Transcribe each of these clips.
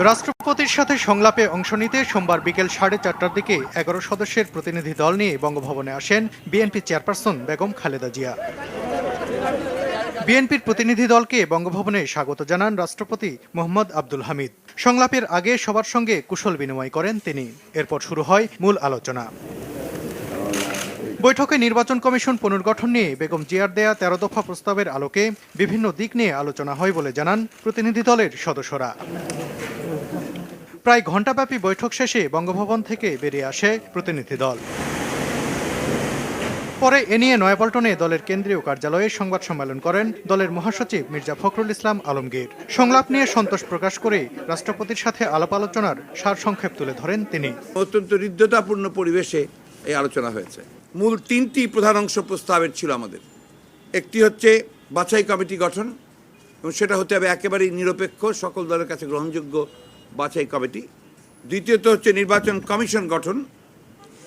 রাষ্ট্রপতির সাথে সংলাপে অংশ নিতে সোমবার বিকেল সাড়ে চারটার দিকে এগারো সদস্যের প্রতিনিধি দল নিয়ে বঙ্গভবনে আসেন বিএনপি চেয়ারপারসন বেগম খালেদা জিয়া। বিএনপির প্রতিনিধি দলকে বঙ্গভবনে স্বাগত জানান রাষ্ট্রপতি মোহাম্মদ আব্দুল হামিদ। সংলাপের আগে সবার সঙ্গে কুশল বিনিময় করেন তিনি। এরপর শুরু হয় মূল আলোচনা। বৈঠকে নির্বাচন কমিশন পুনর্গঠন নিয়ে বেগম জিয়ার দেয়া তেরো দফা প্রস্তাবের আলোকে বিভিন্ন দিক নিয়ে আলোচনা হয় বলে জানান প্রতিনিধি দলের সদস্যরা। প্রায় ঘণ্টাব্যাপী বৈঠক শেষে বঙ্গভবন থেকে বেরিয়ে আসে প্রতিনিধি দল। পরে এ নিয়ে নয়াপল্টনে দলের কেন্দ্রীয় কার্যালয়ে সংবাদ সম্মেলন করেন দলের মহাসচিব মির্জা ফখরুল ইসলাম আলমগীর। সংলাপ নিয়ে সন্তোষ প্রকাশ করে রাষ্ট্রপতির সাথে আলাপ আলোচনার সারসংক্ষেপ তুলে ধরেন তিনি। অত্যন্ত হৃদ্যতাপূর্ণ পরিবেশে এই আলোচনা হয়েছে। মূল তিনটি প্রধান অংশ প্রস্তাবের ছিল আমাদের। একটি হচ্ছে বাছাই কমিটি গঠন এবং সেটা হতে হবে একেবারেই নিরপেক্ষ, সকল দলের কাছে গ্রহণযোগ্য বাছাই কমিটি। দ্বিতীয়ত হচ্ছে নির্বাচন কমিশন গঠন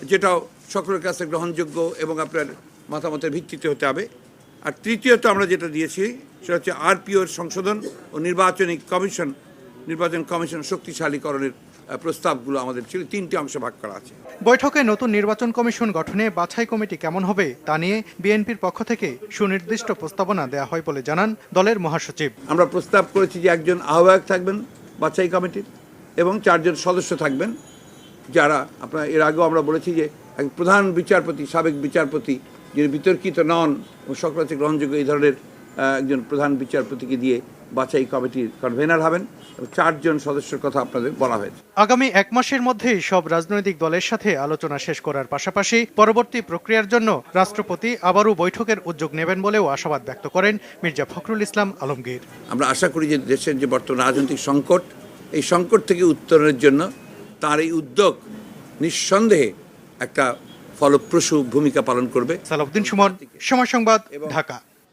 যেটাও সকলের কাছে গ্রহণযোগ্য এবং আপনার মতামতের ভিত্তিতে হতে হবে। আর তৃতীয়ত আমরা যেটা দিয়েছি সেটা হচ্ছে আরপিওর সংশোধন ও নির্বাচনী কমিশন নির্বাচন কমিশন শক্তিশালীকরণের প্রস্তাবগুলো আমাদের ছিল। তিনটি অংশে ভাগ করা আছে। বৈঠকে নতুন নির্বাচন কমিশন গঠনে বাছাই কমিটি কেমন হবে তা নিয়ে বিএনপির পক্ষ থেকে সুনির্দিষ্ট প্রস্তাবনা দেওয়া হয় বলে জানান দলের মহাসচিব। আমরা প্রস্তাব করেছি যে একজন আহ্বায়ক থাকবেন বাছাই কমিটির এবং চারজন সদস্য থাকবেন, যারা আপনার, এর আগেও আমরা বলেছি যে প্রধান বিচারপতি, সাবেক বিচারপতি, যিনি বিতর্কিত নন এবং সকল গ্রহণযোগ্য এই ধরনের একজন প্রধান বিচারপতিকে দিয়ে বাছাই কমিটির কনভেনার হবেন। এবং চারজন সদস্যের কথা আপনাদের বলা হয়েছে। আগামী এক মাসের মধ্যেই সব রাজনৈতিক দলের সাথে আলোচনা শেষ করার পাশাপাশি পরবর্তী প্রক্রিয়ার জন্য রাষ্ট্রপতি আবারও বৈঠকের উদ্যোগ নেবেন বলেও আশাবাদ ব্যক্ত করেন মির্জা ফখরুল ইসলাম আলমগীর। আমরা আশা করি যে দেশের যে বর্তমান রাজনৈতিক সংকট এই সংকট থেকে উত্তরণের জন্য তার এই উদ্যোগ নিঃসন্দেহে একটা ফলপ্রসূ ভূমিকা পালন করবে। সালাউদ্দিন সুমন সময় সংবাদ ঢাকা।